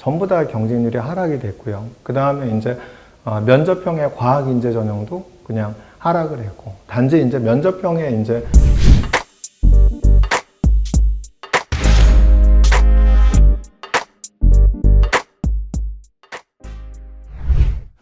전부 다 경쟁률이 하락이 됐고요. 그 다음에 이제 어, 면접형의 과학 인재 전형도 그냥 하락을 했고, 단지 이제 면접형의 이제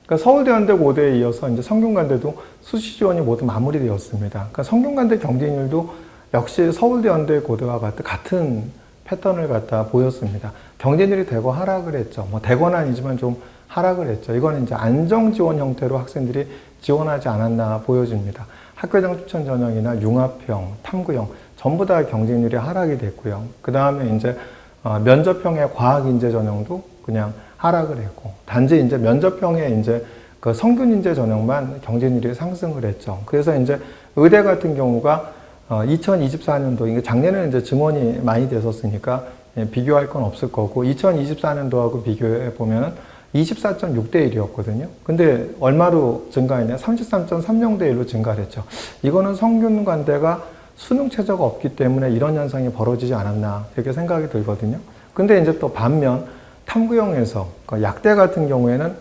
그러니까 서울대연대 고대에 이어서 이제 성균관대도 수시 지원이 모두 마무리되었습니다. 그러니까 성균관대 경쟁률도 역시 서울대연대 고대와 같은 패턴을 갖다 보였습니다. 경쟁률이 되고 하락을 했죠. 뭐 되거나 아니지만 좀 하락을 했죠. 이거는 이제 안정 지원 형태로 학생들이 지원하지 않았나 보여집니다. 학교장 추천 전형이나 융합형, 탐구형 전부 다 경쟁률이 하락이 됐고요. 그 다음에 이제 어, 면접형의 과학 인재 전형도 그냥 하락을 했고 단지 이제 면접형의 이제 그 성균 인재 전형만 경쟁률이 상승을 했죠. 그래서 이제 의대 같은 경우가 어, 2024년도 이게 작년에는 이제 증원이 많이 됐었으니까 예, 비교할 건 없을 거고 2024년도하고 비교해 보면은 24.6대 1이었거든요. 근데 얼마로 증가했냐? 33.30대 1로 증가를 했죠. 이거는 성균 관대가 수능 최저가 없기 때문에 이런 현상이 벌어지지 않았나 이렇게 생각이 들거든요. 근데 이제 또 반면 탐구형에서 그 약대 같은 경우에는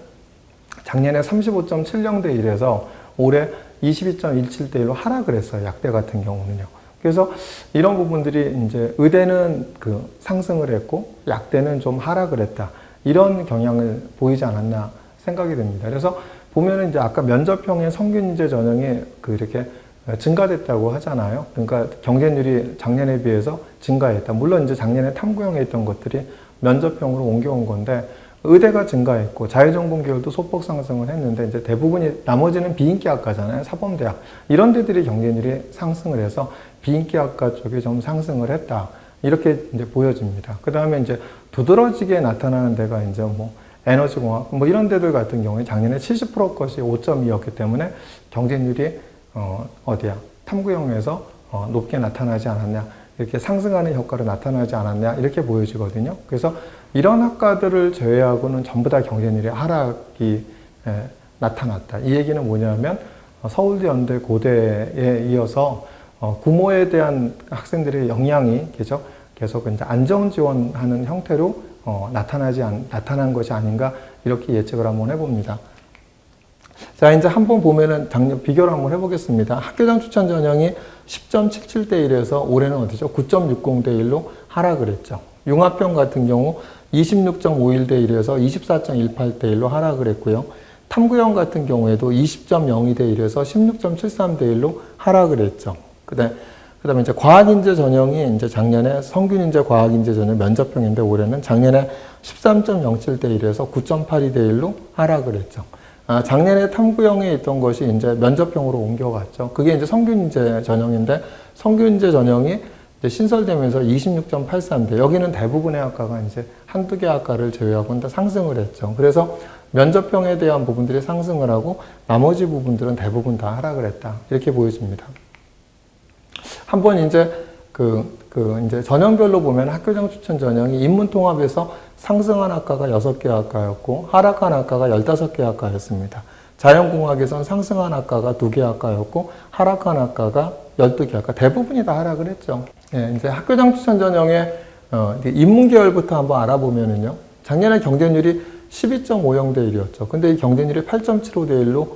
작년에 35.70대 1에서 올해 22.17대 1로 하락을 했어요. 약대 같은 경우는요. 그래서 이런 부분들이 이제 의대는 그 상승을 했고 약대는 좀 하락을 했다. 이런 경향을 보이지 않았나 생각이 됩니다. 그래서 보면은 이제 아까 면접형의 성균인재 전형이 그 이렇게 증가됐다고 하잖아요. 그러니까 경쟁률이 작년에 비해서 증가했다. 물론 이제 작년에 탐구형에 있던 것들이 면접형으로 옮겨온 건데 의대가 증가했고 자유전공 계열도 소폭 상승을 했는데 이제 대부분이 나머지는 비인기 학과잖아요. 사범대학 이런 데들이 경쟁률이 상승을 해서 비인기 학과 쪽이 좀 상승을 했다. 이렇게 이제 보여집니다. 그 다음에 이제 두드러지게 나타나는 데가 이제 뭐 에너지공학 뭐 이런 데들 같은 경우에 작년에 70% 것이 5.2였기 때문에 경쟁률이 어 어디야 탐구형에서 어 높게 나타나지 않았냐 이렇게 상승하는 효과로 나타나지 않았냐 이렇게 보여지거든요. 그래서 이런 학과들을 제외하고는 전부 다 경쟁률의 하락이 에, 나타났다. 이 얘기는 뭐냐면 어, 서울대, 연대, 고대에 이어서 어, 구모에 대한 학생들의 영향이 계속 계속 이제 안정 지원하는 형태로 어, 나타나지 않, 나타난 것이 아닌가 이렇게 예측을 한번 해봅니다. 자, 이제 한번 보면은 작년 비교를 한번 해보겠습니다. 학교장 추천 전형이 10.77대 1에서 올해는 어디죠? 9.60대 1로 하락을 했죠. 융합형 같은 경우 26.51대 1에서 24.18대 1로 하락을 했고요. 탐구형 같은 경우에도 20.02대 1에서 16.73대 1로 하락을 했죠. 그다음 그다음에 이제 과학인재 전형이 이제 작년에 성균인재 과학인재 전형 면접형인데 올해는 작년에 13.07대 1에서 9.82대 1로 하락을 했죠. 아, 작년에 탐구형에 있던 것이 이제 면접형으로 옮겨갔죠. 그게 이제 성균인재 전형인데 성균인재 전형이 신설되면서 26.83대 여기는 대부분의 학과가 이제 한두 개 학과를 제외하고는 다 상승을 했죠. 그래서 면접형에 대한 부분들이 상승을 하고 나머지 부분들은 대부분 다 하락을 했다. 이렇게 보여집니다. 한번 이제 그, 그 이제 전형별로 보면 학교장 추천 전형이 인문 통합에서 상승한 학과가 6개 학과였고 하락한 학과가 15개 학과였습니다. 자연공학에선 상승한 학과가 2개 학과였고 하락한 학과가 12개 학과 대부분이 다 하락을 했죠. 예, 이제 학교장 추천 전형의 어, 인문 계열부터 한번 알아보면은요. 작년에 경쟁률이 12.50대 1이었죠. 근데 이 경쟁률이 8.75대 1로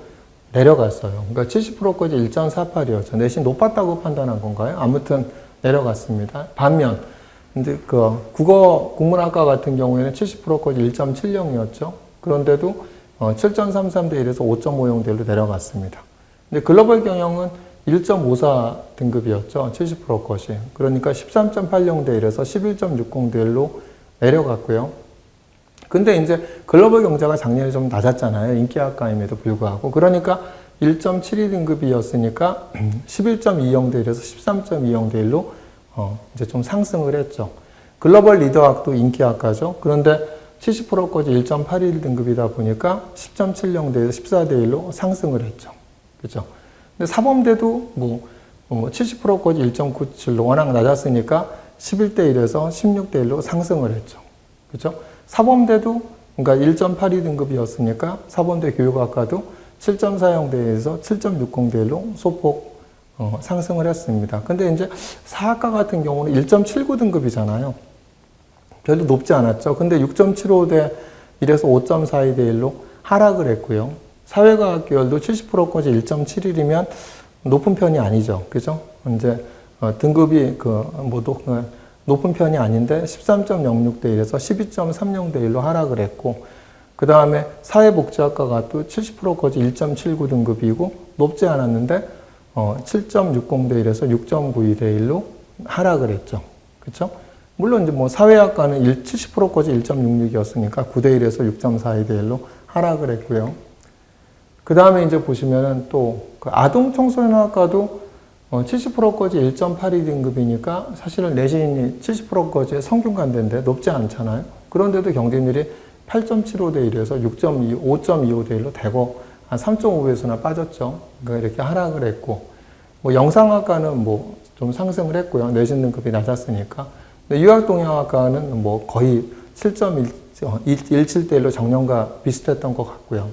내려갔어요. 그러니까 70%까지 1.48이었죠. 내신 높았다고 판단한 건가요? 아무튼 내려갔습니다. 반면 이제 그 국어 국문학과 같은 경우에는 70%까지 1.70이었죠. 그런데도 어, 7.33대 1에서 5.50대 1로 내려갔습니다. 근데 글로벌 경영은 1.54 등급이었죠. 70% 것이. 그러니까 13.80대 1에서 11.60대 1로 내려갔고요. 근데 이제 글로벌 경제가 작년에 좀 낮았잖아요. 인기학과임에도 불구하고. 그러니까 1.72 등급이었으니까 11.20대 1에서 13.20대 1로 어 이제 좀 상승을 했죠. 글로벌 리더학도 인기학과죠. 그런데 70%까지 1.81 등급이다 보니까 10.70대에서 14대 1로 상승을 했죠. 그죠? 근데 사범대도 뭐 70%까지 1.97로 워낙 낮았으니까 11대 1에서 16대 1로 상승을 했죠. 그죠? 사범대도 그러니까 1.82 등급이었으니까 사범대 교육학과도 7.40대에서 7.60대 1로 소폭 어, 상승을 했습니다. 근데 이제 사학과 같은 경우는 1.79 등급이잖아요. 별로 높지 않았죠. 근데 6.75 대 1에서 5.42 대 1로 하락을 했고요. 사회과학 계열도 70%까지 1.71이면 높은 편이 아니죠. 그죠? 이제 어, 등급이 그뭐 높은 편이 아닌데 13.06 대 1에서 12.30 대 1로 하락을 했고 그 다음에 사회복지학과가 또 70%까지 1.79 등급이고 높지 않았는데 어, 7.60 대 1에서 6.92 대 1로 하락을 했죠. 그렇죠? 물론 이제 뭐 사회학과는 1, 70%까지 1.66이었으니까 9대 1에서 6.42대 1로 하락을 했고요. 그 다음에 이제 보시면은 또 그 아동 청소년학과도 어, 70%까지 1.82 등급이니까 사실은 내신이 70%까지 성균관대인데 높지 않잖아요. 그런데도 경쟁률이 8.75대 1에서 6.2, 5.25대 1로 되고 한 3.5배수나 빠졌죠. 그러니까 이렇게 하락을 했고 뭐 영상학과는 뭐 좀 상승을 했고요. 내신 등급이 낮았으니까. 유학동양학과는 뭐 거의 7.17대 1로 작년과 비슷했던 것 같고요.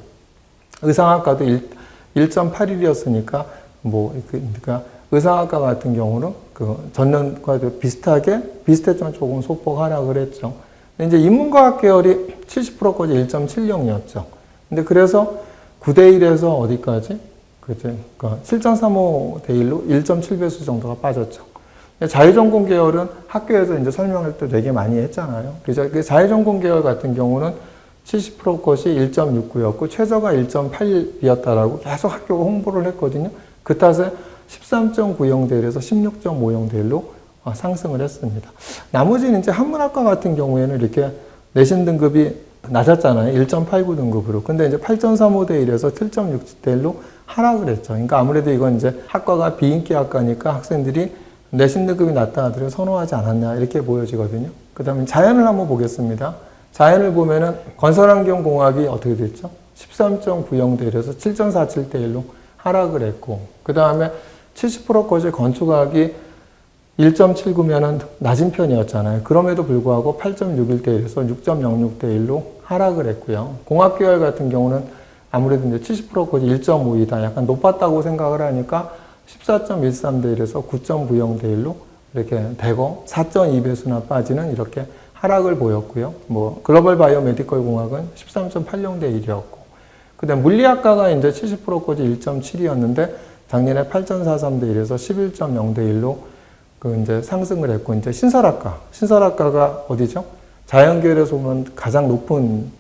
의상학과도 1, 1.81이었으니까 뭐 그- 그러니까 의상학과 같은 경우는 그 전년과도 비슷하게 비슷했지만 조금 소폭 하락을 했죠. 근데 이제 인문과학 계열이 70%까지 1.70이었죠. 근데 그래서 9대 1에서 어디까지? 그죠? 그러니까 7.35대 1로 1.7배수 정도가 빠졌죠. 자유전공 계열은 학교에서 이제 설명할 때 되게 많이 했잖아요. 그죠? 그 자유전공 계열 같은 경우는 70% 것이 1.69였고 최저가 1.8이었다라고 계속 학교가 홍보를 했거든요. 그 탓에 13.90대 1에서 16.50대 1로 어, 상승을 했습니다. 나머지는 이제 한문학과 같은 경우에는 이렇게 내신 등급이 낮았잖아요. 1.89 등급으로. 근데 이제 8.35대 1에서 7.6대 1로 하락을 했죠. 그러니까 아무래도 이건 이제 학과가 비인기 학과니까 학생들이 내신 등급이 낮다 하더라도 선호하지 않았냐 이렇게 보여지거든요. 그 다음에 자연을 한번 보겠습니다. 자연을 보면은 건설환경공학이 어떻게 됐죠? 13.90대 1에서 7.47대 1로 하락을 했고 그 다음에 70%까지 건축학이 1.79면은 낮은 편이었잖아요. 그럼에도 불구하고 8.61대 1에서 6.06대 1로 하락을 했고요. 공학 계열 같은 경우는 아무래도 이제 70%까지 1.52다. 약간 높았다고 생각을 하니까 14.13 대 1에서 9.90 대 1로 이렇게 되고 4.2배수나 빠지는 이렇게 하락을 보였고요. 뭐 글로벌 바이오 메디컬 공학은 13.80 대 1이었고 그다음 물리학과가 이제 70%까지 1.7이었는데 작년에 8.43 대 1에서 11.0 대 1로 그 이제 상승을 했고 이제 신설학과 신설학과가 어디죠? 자연계열에서 보면 가장 높은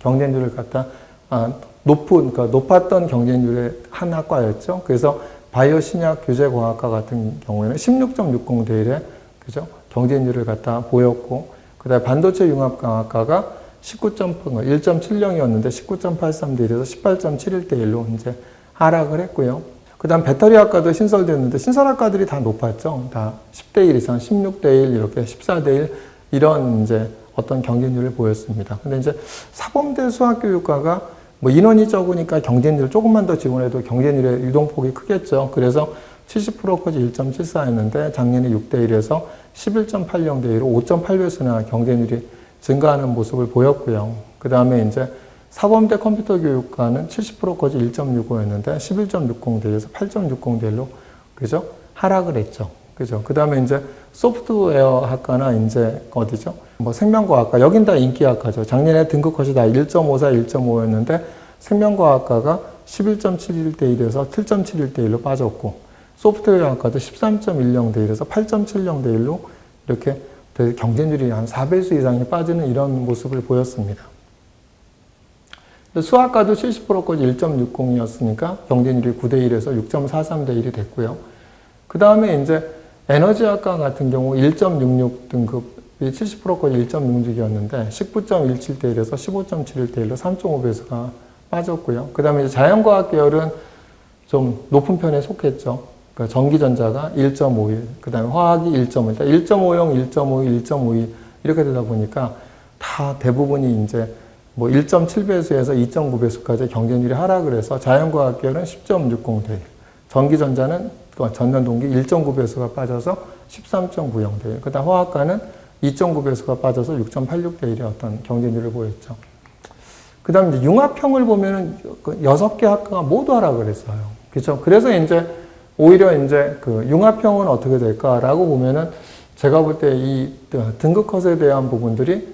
경쟁률을 갖다 아, 높은 그러니까 높았던 경쟁률의 한 학과였죠. 그래서 바이오 신약 규제 공학과 같은 경우에는 16.60 대 1에 그죠? 경쟁률을 갖다 보였고 그다음에 반도체 융합공학과가 19.1.70이었는데 19.83 대 1에서 18.71 대 1로 이제 하락을 했고요. 그 다음 배터리 학과도 신설됐는데 신설 학과들이 다 높았죠. 다 10대 1 이상, 16대 1, 이렇게 14대 1 이런 이제 어떤 경쟁률을 보였습니다. 근데 이제 사범대 수학교육과가 뭐 인원이 적으니까 경쟁률 조금만 더 지원해도 경쟁률의 유동폭이 크겠죠. 그래서 70%까지 1.74였는데 작년에 6대 1에서 11.80대 1로 5.8배수나 경쟁률이 증가하는 모습을 보였고요. 그 다음에 이제 사범대 컴퓨터 교육과는 70%까지 1.65였는데 11.60대 1에서 8.60대 1로 그죠? 하락을 했죠. 그죠? 그 다음에 이제 소프트웨어 학과나 이제 어디죠? 뭐 생명과학과 여긴 다 인기학과죠. 작년에 등급 컷이 다 1.54, 1.5였는데 생명과학과가 11.71 대 1에서 7.71 대 1로 빠졌고 소프트웨어 학과도 13.10 대 1에서 8.70 대 1로 이렇게 경쟁률이 한 4배수 이상이 빠지는 이런 모습을 보였습니다. 수학과도 70%까지 1.60이었으니까 경쟁률이 9대 1에서 6.43대 1이 됐고요. 그 다음에 이제 에너지학과 같은 경우 1.66 등급이 70%까지 1.66이었는데 19.17대 1에서 15.71대 1로 3.5배수가 빠졌고요. 그 다음에 자연과학 계열은 좀 높은 편에 속했죠. 그러니까 전기전자가 1.51, 그 다음에 화학이 1.5, 1.50, 1.52, 1.52 이렇게 되다 보니까 다 대부분이 이제 뭐 1.7배수에서 2.9배수까지 경쟁률이 하락을 해서 자연과학 계열은 10.60대 1, 전기전자는 그 전년 동기 1.9배수가 빠져서 13.90대 1, 그 다음 화학과는 2.9배수가 빠져서 6.86대 1의 어떤 경쟁률을 보였죠. 그 다음에 융합형을 보면은 그 여섯 개 학과가 모두 하락을 했어요. 그렇죠? 그래서 이제 오히려 이제 그 융합형은 어떻게 될까라고 보면은 제가 볼 때 이 등급 컷에 대한 부분들이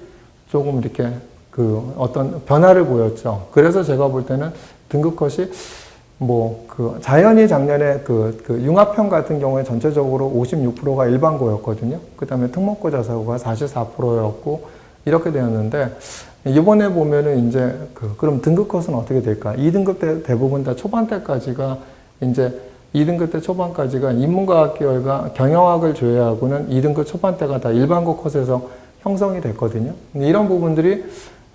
조금 이렇게 그 어떤 변화를 보였죠. 그래서 제가 볼 때는 등급 컷이 뭐 그 자연이 작년에 그, 그 융합형 같은 경우에 전체적으로 56%가 일반고였거든요. 그 다음에 특목고 자사고가 44%였고 이렇게 되었는데 이번에 보면은 이제 그 그럼 등급 컷은 어떻게 될까? 2등급 때 대부분 다 초반때까지가 이제 2등급 때 초반까지가 인문과학 계열과 경영학을 제외하고는 2등급 초반때가 다 일반고 컷에서 형성이 됐거든요. 이런 부분들이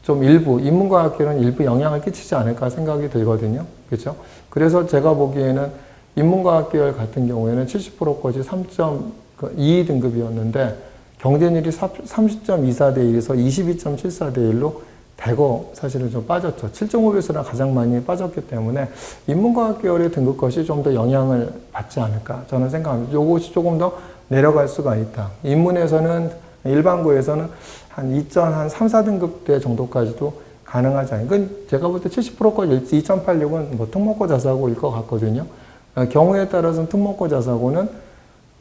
좀 일부 인문과학 계열은 일부 영향을 끼치지 않을까 생각이 들거든요. 그렇죠? 그래서 제가 보기에는 인문과학 계열 같은 경우에는 70%까지 3.2 등급이었는데 경쟁률이 30.24대 1에서 22.74대 1로 대거 사실은 좀 빠졌죠. 7.5배수나 가장 많이 빠졌기 때문에 인문과학 계열의 등급 것이 좀 더 영향을 받지 않을까 저는 생각합니다. 이것이 조금 더 내려갈 수가 있다. 인문에서는 일반고에서는 한 2. 한 3, 4등급 대 정도까지도 가능하지 않을까. 그건 제가 볼 때 70%까지 2.86은 뭐 특목고 자사고일 것 같거든요. 어, 경우에 따라서는 특목고 자사고는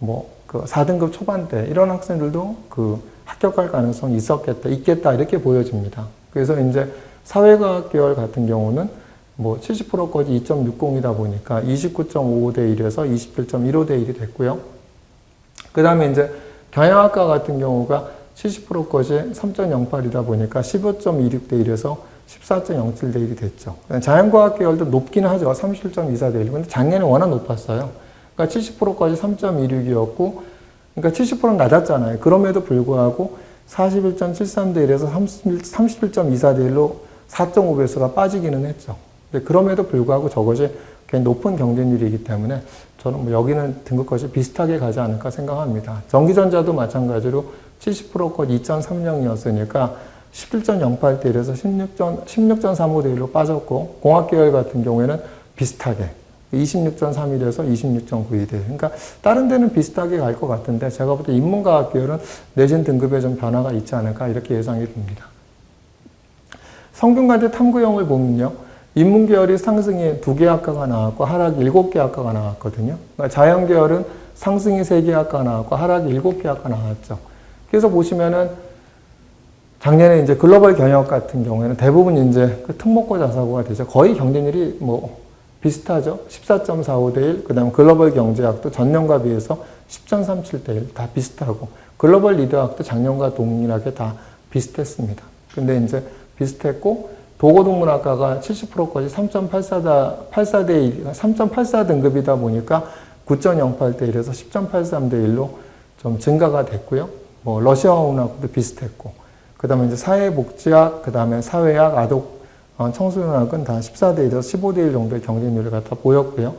뭐그 4등급 초반대 이런 학생들도 그 합격할 가능성이 있었겠다, 있겠다 이렇게 보여집니다. 그래서 이제 사회과학 계열 같은 경우는 뭐 70%까지 2.60이다 보니까 29.55대 1에서 27.15대 1이 됐고요. 그 다음에 이제 경영학과 같은 경우가 70%까지 3.08이다 보니까 15.26 대 1에서 14.07대 1이 됐죠. 자연과학 계열도 높긴 하죠. 37.24대 1. 근데 작년에 워낙 높았어요. 그러니까 70%까지 3.26이었고, 그러니까 70%는 낮았잖아요. 그럼에도 불구하고 41.73대 1에서 31.24대 1로 4.5배수가 빠지기는 했죠. 그럼에도 불구하고 저것이 굉장히 높은 경쟁률이기 때문에 저는 뭐 여기는 등급것이 비슷하게 가지 않을까 생각합니다. 전기전자도 마찬가지로 70%컷 2.30이었으니까 17.08대 1에서 16.35대 1로 빠졌고 공학계열 같은 경우에는 비슷하게 26.31에서 26.92대. 그러니까 다른 데는 비슷하게 갈 것 같은데 제가 볼 때 인문과학 계열은 내신 등급에 좀 변화가 있지 않을까 이렇게 예상이 듭니다. 성균관대 탐구형을 보면요. 인문계열이 상승이 두 개 학과가 나왔고 하락이 일곱 개 학과가 나왔거든요. 그러니까 자연계열은 상승이 세 개 학과가 나왔고 하락이 일곱 개 학과가 나왔죠. 그래서 보시면은 작년에 이제 글로벌 경영 같은 경우에는 대부분 이제 그 특목고 자사고가 되죠. 거의 경쟁률이 뭐 비슷하죠. 14.45대 1. 그 다음 글로벌 경제학도 전년과 비해서 10.37대 1. 다 비슷하고. 글로벌 리더학도 작년과 동일하게 다 비슷했습니다. 근데 이제 비슷했고, 도고동문학과가 70%까지 3.84다, 84대 1, 3.84 등급이다 보니까 9.08대 1에서 10.83대 1로 좀 증가가 됐고요. 뭐, 러시아어 문학도 비슷했고. 그 다음에 이제 사회복지학, 그 다음에 사회학, 아동, 어, 청소년학은 다 14대 1에서 15대 1 정도의 경쟁률을 갖다 보였고요.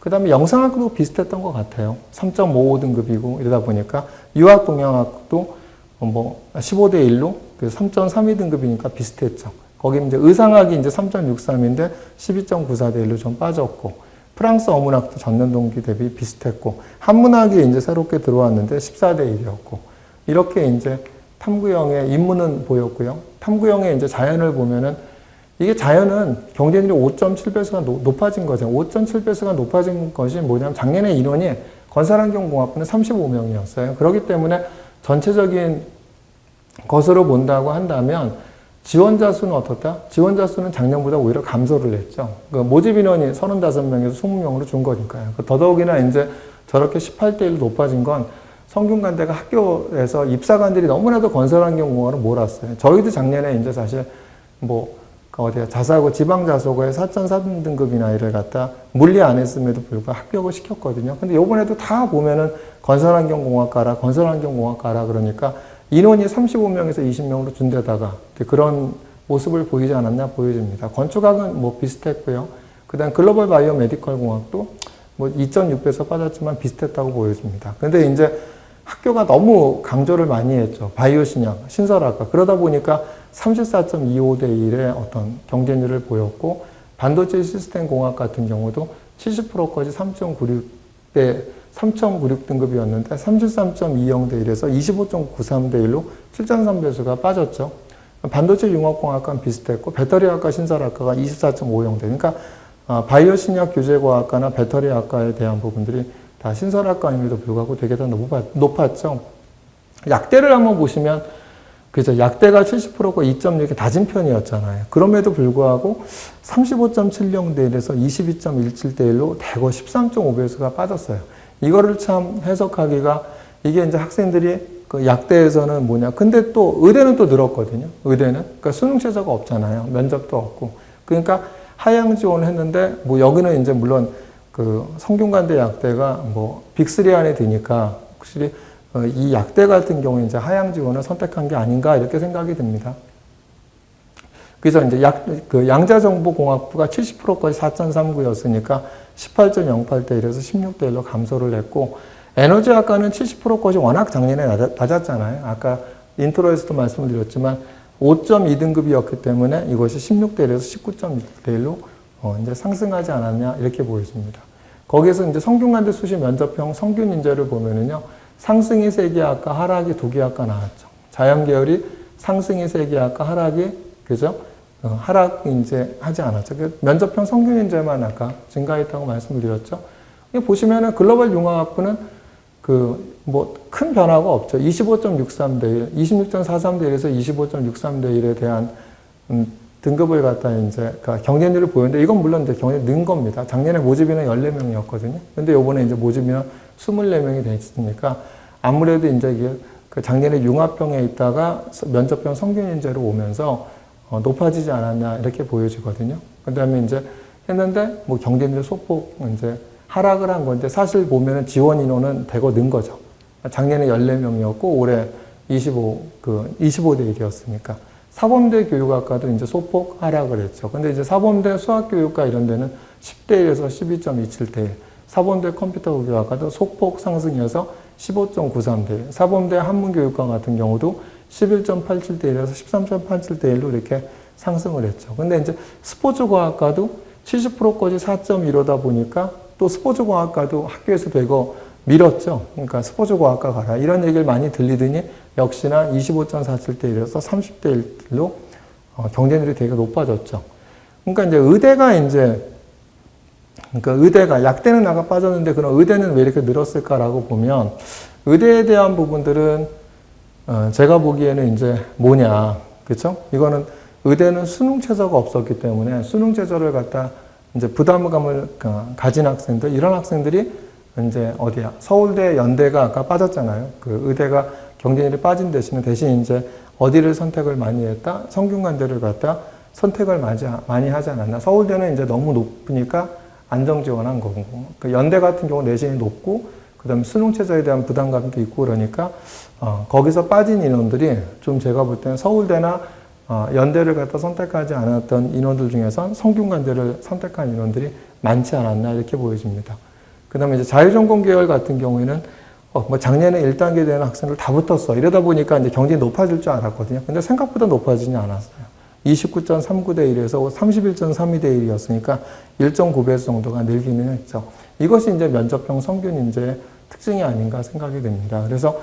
그 다음에 영상학도 비슷했던 것 같아요. 3.55 등급이고 이러다 보니까 유학 동양학도 뭐 15대 1로 3.32 등급이니까 비슷했죠. 거기 이제 의상학이 이제 3.63인데 12.94대 1로 좀 빠졌고 프랑스 어문학도 전년 동기 대비 비슷했고 한문학이 이제 새롭게 들어왔는데 14대 1이었고 이렇게 이제 탐구형의 인문은 보였고요. 탐구형의 이제 자연을 보면은 이게 자연은 경쟁률이 5.7배수가 높아진 거죠. 5.7배수가 높아진 것이 뭐냐면 작년에 인원이 건설환경공학부는 35명이었어요. 그렇기 때문에 전체적인 것으로 본다고 한다면 지원자 수는 어떻다? 지원자 수는 작년보다 오히려 감소를 했죠. 그 모집 인원이 35명에서 20명으로 준 거니까요. 그 더더욱이나 이제 저렇게 18대 1로 높아진 건 성균관대가 학교에서 입사관들이 너무나도 건설환경공학을 몰았어요. 저희도 작년에 이제 사실 뭐 어디야 자사고 지방자소고에 4.3등급이나 이를 갖다 물리 안 했음에도 불구하고 합격을 시켰거든요. 근데 요번에도 다 보면은 건설환경공학과라 건설환경공학과라 그러니까 인원이 35명에서 20명으로 준 데다가 그런 모습을 보이지 않았나 보여집니다. 건축학은 뭐 비슷했고요. 그 다음 글로벌 바이오 메디컬 공학도 뭐 2.6배에서 빠졌지만 비슷했다고 보여집니다. 근데 이제 학교가 너무 강조를 많이 했죠. 바이오 신약, 신설학과. 그러다 보니까 34.25대 1의 어떤 경쟁률을 보였고, 반도체 시스템 공학 같은 경우도 70%까지 3.96대, 3.96 등급이었는데 33.20대 1에서 25.93대 1로 7.3배수가 빠졌죠. 반도체 융합공학과는 비슷했고, 배터리학과 신설학과가 24.50대. 그러니까 아, 바이오 신약 교재과학과나 배터리학과에 대한 부분들이 다 신설학과임에도 불구하고 되게 더 높았, 죠 약대를 한번 보시면 그죠. 약대가 70%가 2.6이 낮은 편이었잖아요. 그럼에도 불구하고 35.70대 1에서 22.17대 1로 대거 13.5배수가 빠졌어요. 이거를 참 해석하기가 이게 이제 학생들이 그 약대에서는 뭐냐. 근데 또 의대는 또 늘었거든요. 의대는. 그러니까 수능 최저가 없잖아요. 면접도 없고. 그러니까 하향 지원을 했는데 뭐 여기는 이제 물론 그 성균관대 약대가 뭐 빅3 안에 드니까 확실히 어, 이 약대 같은 경우에 이제 하향 지원을 선택한 게 아닌가 이렇게 생각이 듭니다. 그래서 이제 약, 그 양자정보공학부가 70%까지 4.39였으니까 18.08대 1에서 16대 1로 감소를 했고 에너지학과는 70%까지 워낙 작년에 낮았, 낮았잖아요. 아까 인트로에서도 말씀을 드렸지만 5.2등급이었기 때문에 이것이 16대 1에서 19.1대 1로 어, 이제 상승하지 않았냐 이렇게 보여집니다. 거기에서 이제 성균관대 수시 면접형 성균 인재를 보면은요. 상승이 세개 아까 하락이 두개 아까 나왔죠. 자연계열이 상승이 세개 아까 하락이 그죠? 어, 하락 이제 하지 않았죠. 그 면접형 성균 인재만 아까 증가했다고 말씀을 드렸죠. 보시면은 글로벌 융합학부는 그 뭐 큰 변화가 없죠. 25.63 대 1, 26.43대 1에서 25.63대 1에 대한 음, 등급을 갖다 이제 그러니까 경쟁률을 보였는데 이건 물론 이제 경쟁 는 겁니다. 작년에 모집인은 14명이었거든요. 근데 요번에 이제 모집인은 24명이 돼 있으니까 아무래도 이제 이게 그 작년에 융합병에 있다가 면접병 성균 인재로 오면서 어, 높아지지 않았냐 이렇게 보여지거든요. 그 다음에 이제 했는데 뭐 경쟁률 소폭 이제 하락을 한 건데 사실 보면은 지원 인원은 대거 는 거죠. 작년에 14명이었고 올해 25, 그 25대 1이었으니까. 사범대 교육학과도 이제 소폭 하락을 했죠. 근데 이제 사범대 수학교육과 이런 데는 10대 1에서 12.27대 1. 사범대 컴퓨터 교육학과도 소폭 상승이어서 15.93대 1. 사범대 한문교육과 같은 경우도 11.87대 1에서 13.87대 1로 이렇게 상승을 했죠. 근데 이제 스포츠 과학과도 70%까지 4.15다 보니까 또 스포츠 과학과도 학교에서 되고 밀었죠. 그러니까 스포츠 과학과 가라. 이런 얘기를 많이 들리더니 역시나 25.47대 1에서 30대 1로 어, 경쟁률이 되게 높아졌죠. 그러니까 이제 의대가 이제 그러니까 의대가 약대는 나가 빠졌는데 그럼 의대는 왜 이렇게 늘었을까라고 보면 의대에 대한 부분들은 어, 제가 보기에는 이제 뭐냐, 그렇죠? 이거는 의대는 수능 최저가 없었기 때문에 수능 최저를 갖다 이제 부담감을 가진 학생들 이런 학생들이 이제 어디야? 서울대, 연대가 아까 빠졌잖아요. 그 의대가 경쟁률이 빠진 대신에 대신 이제 어디를 선택을 많이 했다? 성균관대를 갖다 선택을 많이 하지 않았나? 서울대는 이제 너무 높으니까 안정 지원한 거고. 그 연대 같은 경우 내신이 높고, 그 다음에 수능 최저에 대한 부담감도 있고 그러니까, 어, 거기서 빠진 인원들이 좀 제가 볼 때는 서울대나 어, 연대를 갖다 선택하지 않았던 인원들 중에선 성균관대를 선택한 인원들이 많지 않았나 이렇게 보여집니다. 그 다음에 이제 자유전공 계열 같은 경우에는 어, 뭐 작년에 1단계 되는 학생들 다 붙었어. 이러다 보니까 이제 경쟁이 높아질 줄 알았거든요. 근데 생각보다 높아지지 않았어요. 29.39대 1에서 31.32대 1이었으니까 1.9배 정도가 늘기는 했죠. 이것이 이제 면접형 성균 인재의 특징이 아닌가 생각이 듭니다. 그래서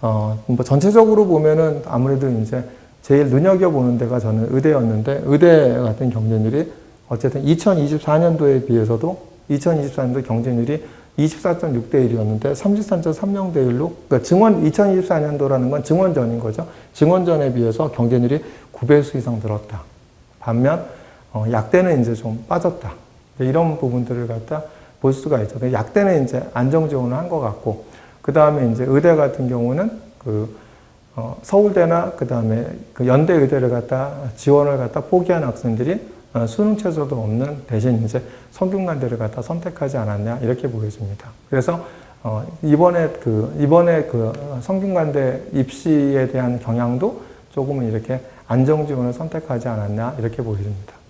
어, 뭐 전체적으로 보면은 아무래도 이제 제일 눈여겨보는 데가 저는 의대였는데 의대 같은 경쟁률이 어쨌든 2024년도에 비해서도 2024년도 경쟁률이 24.6대 1이었는데 33.30대 1로 그러니까 증원 2024년도라는 건 증원 전인 거죠. 증원 전에 비해서 경쟁률이 9배수 이상 늘었다. 반면 어, 약대는 이제 좀 빠졌다. 이런 부분들을 갖다 볼 수가 있죠. 약대는 이제 안정 지원을 한것 같고 그 다음에 이제 의대 같은 경우는 그 어, 서울대나 그 다음에 그 연대 의대를 갖다 지원을 갖다 포기한 학생들이 어, 수능 최저도 없는 대신 이제 성균관대를 갖다 선택하지 않았냐 이렇게 보여집니다. 그래서 어, 이번에 그 이번에 그 성균관대 입시에 대한 경향도 조금은 이렇게 안정 지원을 선택하지 않았냐 이렇게 보여집니다.